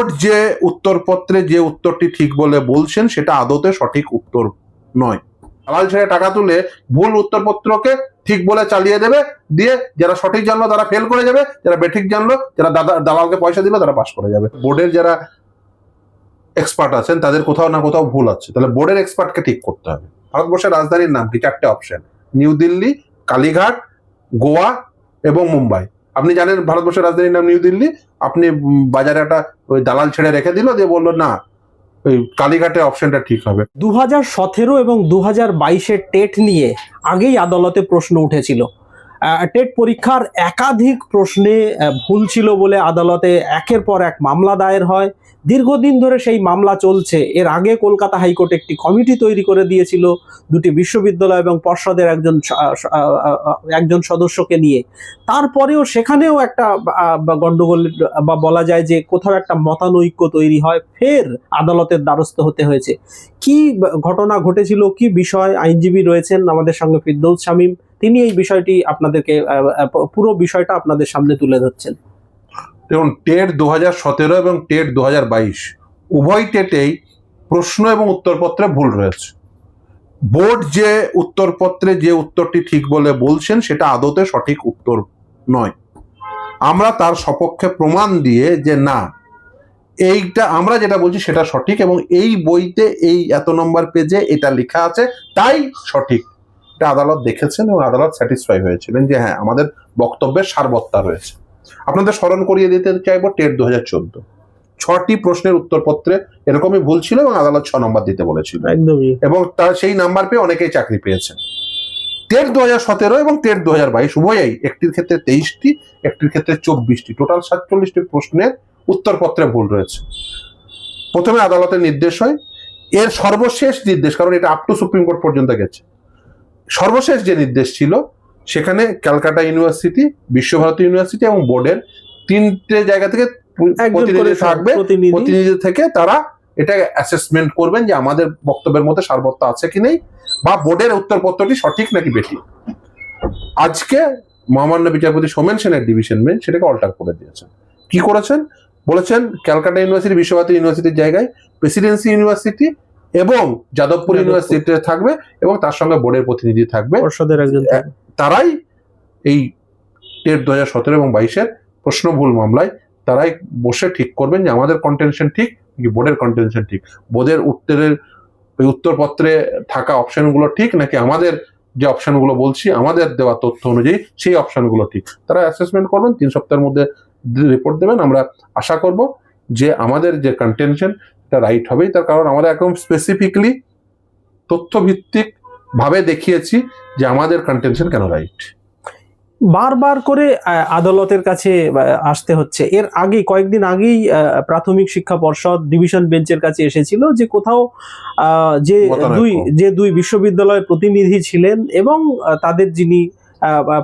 Board যে উত্তরপত্রে যে উত্তরটি ঠিক বলে বলছেন, সেটা আদতে সঠিক উত্তর নয়। দালাল ছেড়ে টাকা তুলে ভুল উত্তরপত্রকে ঠিক বলে চালিয়ে দেবে, দিয়ে যারা সঠিক জানলো তারা ফেল করে যাবে, যারা বেঠিক জানলো, যারা দাদা দালালকে পয়সা দিল তারা পাস করে যাবে। বোর্ডের যারা এক্সপার্ট আছেন, তাদের কোথাও না কোথাও ভুল আছে। তাহলে বোর্ডের এক্সপার্টকে ঠিক করতে হবে। ভারতবর্ষের রাজধানীর নাম কি? চারটে অপশন নিউ দিল্লি, কালীঘাট, গোয়া এবং মুম্বাই। আপনি জানেন ভারতবর্ষের রাজধানীর নাম নিউ দিল্লি, আপনি বাজারে একটা ওই দালাল ছেড়ে রেখে দিল, দিয়ে বলল, না, ওই কালীঘাটে অপশনটা ঠিক হবে। দু সতেরো এবং দু হাজার টেট নিয়ে আগেই আদালতে প্রশ্ন উঠেছিল। টেট পরীক্ষার একাধিক প্রশ্নে ভুল ছিল বলে আদালতে একের পর এক মামলা দায়ের হয়। দীর্ঘদিন ধরে সেই মামলা চলছে। এর আগে কলকাতা হাইকোর্ট একটি কমিটি তৈরি করে দিয়েছিল, দুটি বিশ্ববিদ্যালয় এবং পর্ষদের একজন একজন সদস্যকে নিয়ে। তারপরেও সেখানেও একটা গন্ডগোল বা বলা যায় যে কোথাও একটা মতানৈক্য তৈরি হয়, ফের আদালতের দ্বারস্থ হতে হয়েছে। কি ঘটনা ঘটেছিল, কি বিষয় আইনজীবী রয়েছেন আমাদের সঙ্গে ফিরদৌস শামীম? তিনি এই বিষয়টি আপনাদেরকে পুরো বিষয়টা আপনাদের সামনে তুলে ধরছেন। দেখুন, টেট দু হাজার সতেরো এবং টেট দু হাজার বাইশ, উভয় টেটেই প্রশ্ন এবং উত্তরপত্রে ভুল রয়েছে। বোর্ড যে উত্তরপত্রে যে উত্তরটি ঠিক বলে বলছেন, সেটা আদতে সঠিক উত্তর নয়। আমরা তার সপক্ষে প্রমাণ দিয়ে যে না, এইটা আমরা যেটা বলছি সেটা সঠিক এবং এই বইতে এই এত নম্বর পেজে এটা লেখা আছে, তাই সঠিক। এটা আদালত দেখেছেন এবং আদালত স্যাটিসফাই হয়েছিলেন যে হ্যাঁ আমাদের বক্তব্যের সারবত্তা রয়েছে। আপনাদের স্মরণ করিয়ে দিতে চাইব টেট দু হাজার চোদ্দ। ছটি প্রশ্নের উত্তরপত্রে এরকমই ভুল ছিল এবং আদালত ছ নম্বর দিতে বলেছিল। এবং তার সেই নাম্বার পেয়ে অনেকেই চাকরি পেয়েছেন। টেট দু হাজার সতেরো এবং টেট দু হাজার বাইশ উভয়ই একটির ক্ষেত্রে তেইশটি একটির ক্ষেত্রে চব্বিশটি। টোটাল সাতচল্লিশটি প্রশ্নের উত্তরপত্রে ভুল রয়েছে। প্রথমে আদালতের নির্দেশ হয়। এর সর্বশেষ নির্দেশ কারণ এটা আপ টু সুপ্রিম কোর্ট পর্যন্ত গেছে। সর্বশেষ যে নির্দেশ ছিল সেখানে ক্যালকাটা ইউনিভার্সিটি বিশ্বভারতী ইউনিভার্সিটি এবং বোর্ডের তিনটে জায়গা থেকে প্রতিনিধি থাকবে। প্রতিনিধি। থেকে তারা এটা অ্যাসেসমেন্ট করবেন যে আমাদের বক্তব্যের মধ্যে সারবত্ত আছে কি নেই বা বোর্ডের উত্তরপত্রটি সঠিক নাকি বেঠিক। আজকে মহামান্য বিচারপতি সোমেন সেনের ডিভিশন বেঞ্চ সেটাকে অল্টার করে দিয়েছেন। কি করেছেন? বলেছেন ক্যালকাটা ইউনিভার্সিটি বিশ্বভারতী ইউনিভার্সিটির জায়গায় প্রেসিডেন্সি ইউনিভার্সিটি এবং যাদবপুর। ইউনিভার্সিটিতে থাকবে এবং তার সঙ্গে বোর্ডের প্রতিনিধি থাকবে। পর্ষদের একজন তারাই এই টেট দু হাজার সতেরো এবং বাইশের প্রশ্ন ভুল মামলায় তারাই বসে ঠিক করবেন যে আমাদের কন্টেনশন ঠিক কি বোর্ডের কন্টেনশন ঠিক। বোর্ডের উত্তরের ওই উত্তরপত্রে থাকা অপশনগুলো ঠিক নাকি আমাদের যে অপশনগুলো বলছি আমাদের দেওয়া তথ্য অনুযায়ী সেই অপশনগুলো ঠিক। তারা অ্যাসেসমেন্ট করবেন তিন সপ্তাহের মধ্যে রিপোর্ট দেবেন। আমরা আশা করব যে আমাদের যে কন্টেনশন এটা রাইট হবেই। তার কারণ আমরা একদম স্পেসিফিকলি তথ্যভিত্তিক ভাবে দেখিয়েছি যে আমাদের কন্টেনশন কেন রাইট বারবার করে আদালতের কাছে আসতে হচ্ছে। এর আগে কয়েকদিন আগেই প্রাথমিক শিক্ষা পর্ষদ ডিভিশন বেঞ্চের কাছে এসেছিল যে কোথাও যে দুই যে দুই বিশ্ববিদ্যালয়ের প্রতিনিধি ছিলেন এবং তাদের যিনি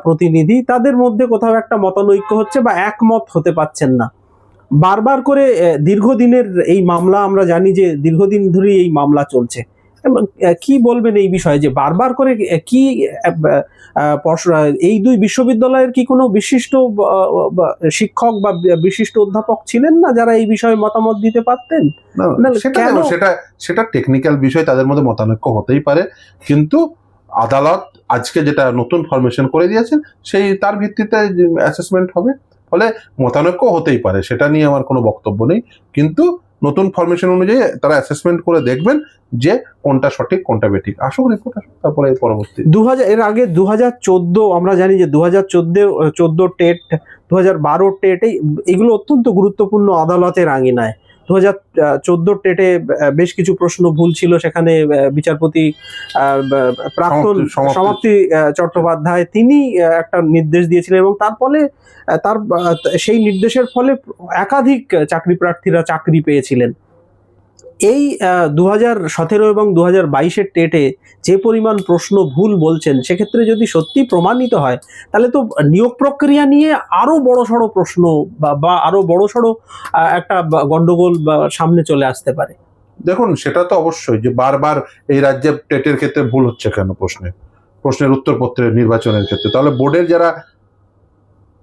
প্রতিনিধি তাদের মধ্যে কোথাও একটা মতানৈক্য হচ্ছে বা একমত হতে পারছেন না। বারবার করে দীর্ঘদিনের এই মামলা আমরা জানি যে দীর্ঘদিন ধরে এই মামলা চলছে। কি বলবেন এই বিষয়ে যে বারবার করে কি এই দুই বিশ্ববিদ্যালয়ের কি কোনো বিশিষ্ট শিক্ষক বা বিশিষ্ট অধ্যাপক ছিলেন না যারা এই বিষয়ে মতামত দিতে পারতেন? সেটা সেটা টেকনিক্যাল বিষয় তাদের মধ্যে মতানৈক্য হতেই পারে। কিন্তু আদালত আজকে যেটা নতুন ফরমেশন করে দিয়েছেন সেই তার ভিত্তিতে অ্যাসেসমেন্ট হবে। ফলে মতানৈক্য হতেই পারে, সেটা নিয়ে আমার কোনো বক্তব্য নেই। কিন্তু নতুন ফরমেশন অনুযায়ী তারা অ্যাসেসমেন্ট করে দেখবেন যে কোনটা সঠিক, কোনটা বেঠিক। আসুক রিপোর্ট আসুক তারপরে পরবর্তী। দু হাজার এর আগে দু হাজার চোদ্দ আমরা জানি যে দু হাজার চোদ্দ টেট দু হাজার বারো টেট এইগুলো অত্যন্ত গুরুত্বপূর্ণ আদালতের আঙিনায়। দু হাজার চোদ্দ টেটে বেশ কিছু প্রশ্ন ভুল ছিল। সেখানে বিচারপতি আহ, প্রাক্তন সমাপ্তি- চট্টোপাধ্যায় তিনি একটা নির্দেশ দিয়েছিলেন এবং তার ফলে তার সেই নির্দেশের ফলে একাধিক চাকরি প্রার্থীরা চাকরি পেয়েছিলেন। এই দু হাজার সতেরো এবং দু হাজার বাইশের টেটে যে পরিমাণ প্রশ্ন ভুল বলছেন, সেক্ষেত্রে যদি সত্যি প্রমাণিত হয়, তাহলে তো নিয়োগ প্রক্রিয়া নিয়ে আরও বড় সড়ো প্রশ্ন বা- বা আরও বড় সড়ো একটা বা সামনে চলে আসতে পারে। দেখুন, সেটা তো অবশ্যই যে বারবার এই রাজ্যে টেটের ক্ষেত্রে ভুল হচ্ছে কেন প্রশ্নে? প্রশ্নের উত্তরপত্রের নির্বাচনের ক্ষেত্রে। তাহলে বোর্ডের যারা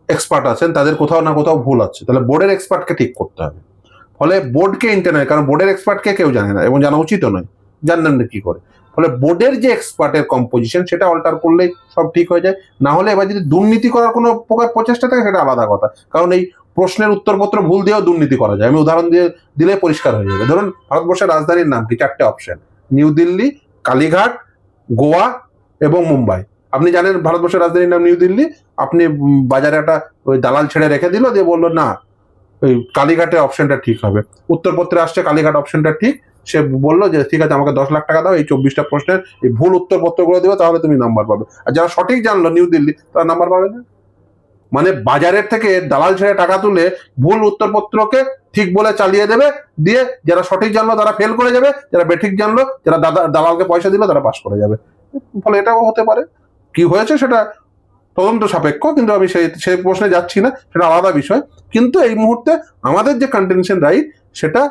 এক্সপার্ট আছেন, তাদের কোথাও না কোথাও ভুল আছে। তাহলে বোর্ডের এক্সপার্টকে ঠিক করতে হবে। ফলে বোর্ডকে ইন্টারনেট কারণ বোর্ডের এক্সপার্টকে কেউ জানে না এবং জানা উচিতও নয় জানলেন না কি করে। ফলে বোর্ডের যে এক্সপার্টের কম্পোজিশন সেটা অল্টার করলেই সব ঠিক হয়ে যায়। না হলে এবার যদি দুর্নীতি করার কোনো প্রকার প্রচেষ্টা থাকে, সেটা আলাদা কথা। কারণ এই প্রশ্নের উত্তরপত্র ভুল দিয়েও দুর্নীতি করা যায়। আমি উদাহরণ দিয়ে দিলে পরিষ্কার হয়ে যাবে। ধরুন, ভারতবর্ষের রাজধানীর নাম কি? চারটে অপশন নিউ দিল্লি, কালীঘাট, গোয়া এবং মুম্বাই। আপনি জানেন ভারতবর্ষের রাজধানীর নাম নিউ দিল্লি। আপনি বাজারে একটা ওই দালাল ছেড়ে রেখে দিল, দিয়ে বলল, না ওই কালীঘাটের অপশনটা ঠিক হবে। উত্তরপত্রে আসছে কালীঘাট অপশনটা ঠিক। সে বলল যে, ঠিক আছে, আমাকে দশ লাখ টাকা দাও, এই চব্বিশটা প্রশ্নের এই ভুল উত্তরপত্রগুলো দেবে, তাহলে তুমি নাম্বার পাবে। আর যারা সঠিক জানলো নিউ দিল্লি তারা নাম্বার পাবে না। মানে বাজারের থেকে দালাল ছেড়ে টাকা তুলে ভুল উত্তরপত্রকে ঠিক বলে চালিয়ে দেবে, দিয়ে যারা সঠিক জানলো, তারা ফেল করে যাবে, যারা বেঠিক জানলো, যারা দাদা, দালালকে পয়সা দিল, তারা পাস করে যাবে। ফলে এটাও হতে পারে। কি হয়েছে সেটা তদন্ত সাপেক্ষ কিন্তু আমি সেই সেই প্রশ্নে যাচ্ছি না সেটা আলাদা বিষয়। কিন্তু এই মুহূর্তে আমাদের যে কন্টেনশন রাইট সেটা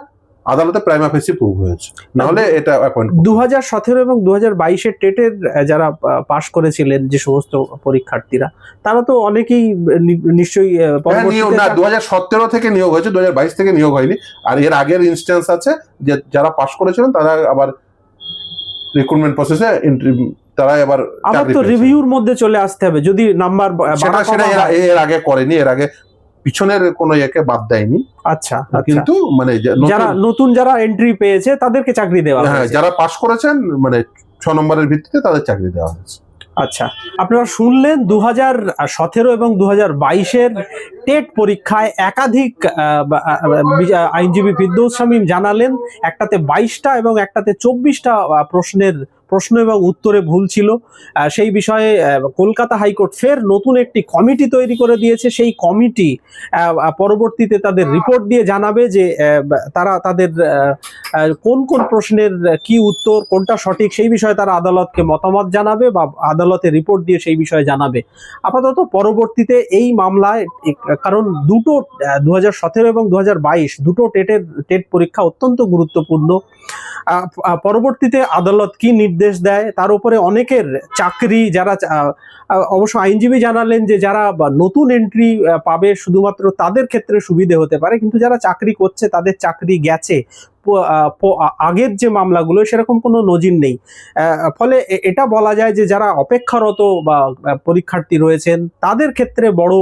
আদালতে প্রাইমা ফেসি প্রুভ হয়েছে। নাহলে এটা অ্যাপয়েন্ট দু হাজার সতেরো এবং দু হাজার বাইশের টেটের যারা পাশ করেছিলেন যে সমস্ত পরীক্ষার্থীরা তারা তো অনেকেই নিশ্চয়ই হ্যাঁ না দু হাজার সতেরো থেকে নিয়োগ হয়েছে দু হাজার বাইশ থেকে নিয়োগ হয়নি। আর এর আগের ইনস্ট্যান্স আছে যে যারা পাশ করেছিলেন তারা আবার রিক্রুটমেন্ট প্রসেসে তারা আবার আবার তো রিভিউর মধ্যে চলে আসতে হবে। যদি নাম্বার সেটা সেটা এর- আগে করেনি এর আগে পিছনের কোনো ইয়েকে বাদ দেয়নি। আচ্ছা আচ্ছা। কিন্তু মানে যারা নতুন যারা এন্ট্রি পেয়েছে তাদেরকে চাকরি দেওয়া হ্যাঁ যারা পাশ করেছেন মানে ছ নম্বরের ভিত্তিতে তাদের চাকরি দেওয়া হয়েছে। আচ্ছা আপনারা শুনলেন দু হাজার সতেরো এবং দু হাজার বাইশের টেট পরীক্ষায় একাধিক আইনজীবী ফিরদৌস শামীম জানালেন একটাতে বাইশটা এবং একটাতে চব্বিশটা প্রশ্নের প্রশ্ন এবং উত্তরে ভুল ছিল। সেই বিষয়ে কলকাতা হাইকোর্ট ফের নতুন একটি কমিটি তৈরি করে দিয়েছে। সেই কমিটি পরবর্তীতে তাদের রিপোর্ট দিয়ে জানাবে যে তারা তাদের কোন কোন প্রশ্নের কি উত্তর, কোনটা সঠিক, সেই বিষয়ে তারা আদালতকে মতামত জানাবে বা আদালতে রিপোর্ট দিয়ে সেই বিষয়ে জানাবে। আপাতত পরবর্তীতে এই মামলায় কারণ দুটো দু হাজার সতেরো এবং দু হাজার বাইশ, দুটো টেটের, টেট পরীক্ষা অত্যন্ত গুরুত্বপূর্ণ। পরবর্তীতে আদালত কি নির্দেশ দেয়। তার উপরে অনেকের চাকরি যারা অবশ্য আইনজীবী জানালেন যে যারা নতুন এন্ট্রি পাবে শুধুমাত্র তাদের ক্ষেত্রে সুবিধে হতে পারে। কিন্তু যারা চাকরি করছে, তাদের চাকরি গেছে। আগের যে মামলাগুলো, সেরকম কোনো নজির নেই। ফলে এটা বলা যায় যে যারা অপেক্ষারত বা পরীক্ষার্থী রয়েছেন, তাদের ক্ষেত্রে বড়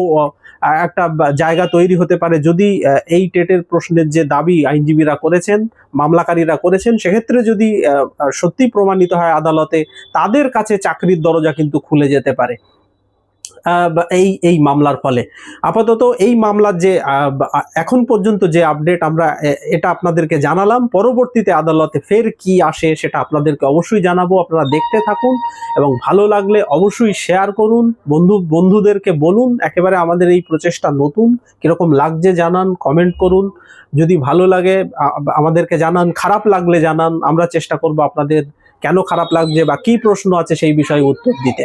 একটা জায়গা তৈরি হতে পারে যদি এই টেটের প্রশ্নের যে দাবি আইনজীবীরা করেছেন, মামলাকারীরা করেছেন, সেক্ষেত্রে যদি সত্যি প্রমাণিত হয় আদালতে, তাদের কাছে চাকরির দরজা কিন্তু খুলে যেতে পারে। এই এই মামলার ফলে। আপাতত এই মামলার যে এখন পর্যন্ত যে আপডেট আমরা এটা আপনাদেরকে জানালাম। পরবর্তীতে আদালতে ফের কি আসে সেটা আপনাদেরকে অবশ্যই জানাব। আপনারা দেখতে থাকুন এবং ভালো লাগলে অবশ্যই শেয়ার করুন। বন্ধু, বন্ধুদেরকে বলুন, একেবারে আমাদের এই প্রচেষ্টা নতুন। কীরকম লাগছে জানান কমেন্ট করুন। যদি ভালো লাগে আমাদেরকে জানান, খারাপ লাগলে জানান। আমরা চেষ্টা করব আপনাদের কেন খারাপ লাগছে বা কি প্রশ্ন আছে সেই বিষয়ে উত্তর দিতে।